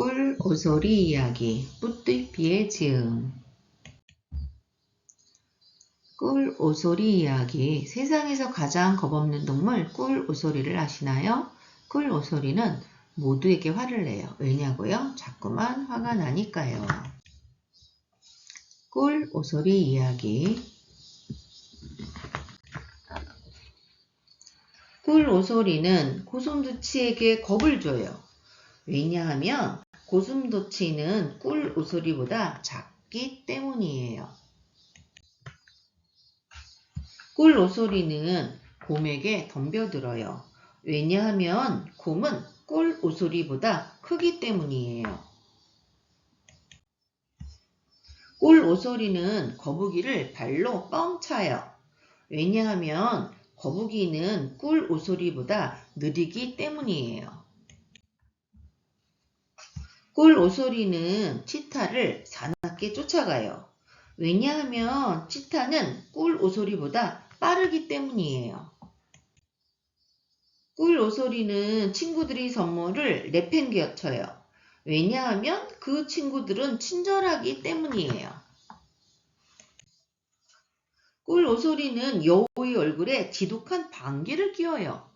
꿀 오소리 이야기 뿌띠비의 지음 꿀 오소리 이야기 세상에서 가장 겁없는 동물 꿀 오소리를 아시나요? 꿀 오소리는 모두에게 화를 내요. 왜냐고요? 자꾸만 화가 나니까요. 꿀 오소리 이야기 꿀 오소리는 고슴도치에게 겁을 줘요. 왜냐하면 고슴도치는 꿀 오소리보다 작기 때문이에요. 꿀 오소리는 곰에게 덤벼들어요. 왜냐하면 곰은 꿀 오소리보다 크기 때문이에요. 꿀 오소리는 거북이를 발로 뻥 차요. 왜냐하면 거북이는 꿀 오소리보다 느리기 때문이에요. 꿀 오소리는 치타를 사납게 쫓아가요. 왜냐하면 치타는 꿀 오소리보다 빠르기 때문이에요. 꿀 오소리는 친구들이 선물을 내팽개쳐요. 왜냐하면 그 친구들은 친절하기 때문이에요. 꿀 오소리는 여우의 얼굴에 지독한 방귀를 뀌어요.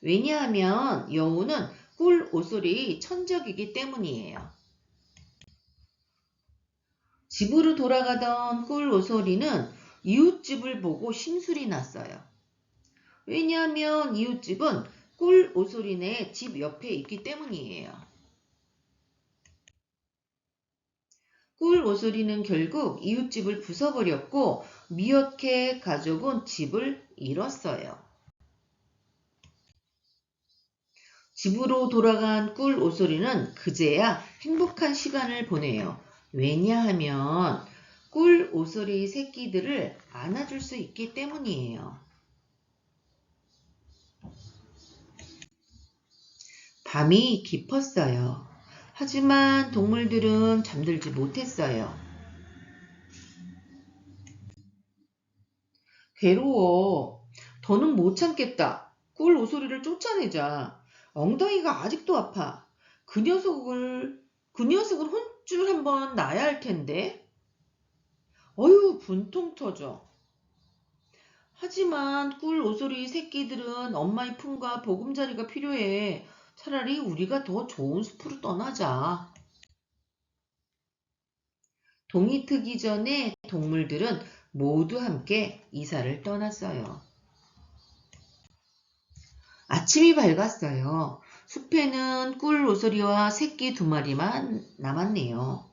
왜냐하면 여우는 꿀 오소리 천적이기 때문이에요. 집으로 돌아가던 꿀 오소리는 이웃집을 보고 심술이 났어요. 왜냐하면 이웃집은 꿀 오소리네 집 옆에 있기 때문이에요. 꿀 오소리는 결국 이웃집을 부숴버렸고 미어캣 가족은 집을 잃었어요. 집으로 돌아간 꿀 오소리는 그제야 행복한 시간을 보내요. 왜냐하면 꿀 오소리 새끼들을 안아줄 수 있기 때문이에요. 밤이 깊었어요. 하지만 동물들은 잠들지 못했어요. 괴로워. 더는 못 참겠다. 꿀 오소리를 쫓아내자. 엉덩이가 아직도 아파. 그 녀석을, 그 녀석을 혼쭐 한번 놔야 할 텐데. 어휴, 분통 터져. 하지만 꿀 오소리 새끼들은 엄마의 품과 보금자리가 필요해. 차라리 우리가 더 좋은 숲으로 떠나자. 동이 트기 전에 동물들은 모두 함께 이사를 떠났어요. 아침이 밝았어요. 숲에는 꿀 오소리와 새끼 두 마리만 남았네요.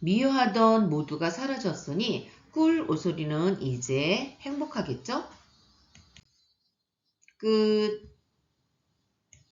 미워하던 모두가 사라졌으니 꿀 오소리는 이제 행복하겠죠? 끝.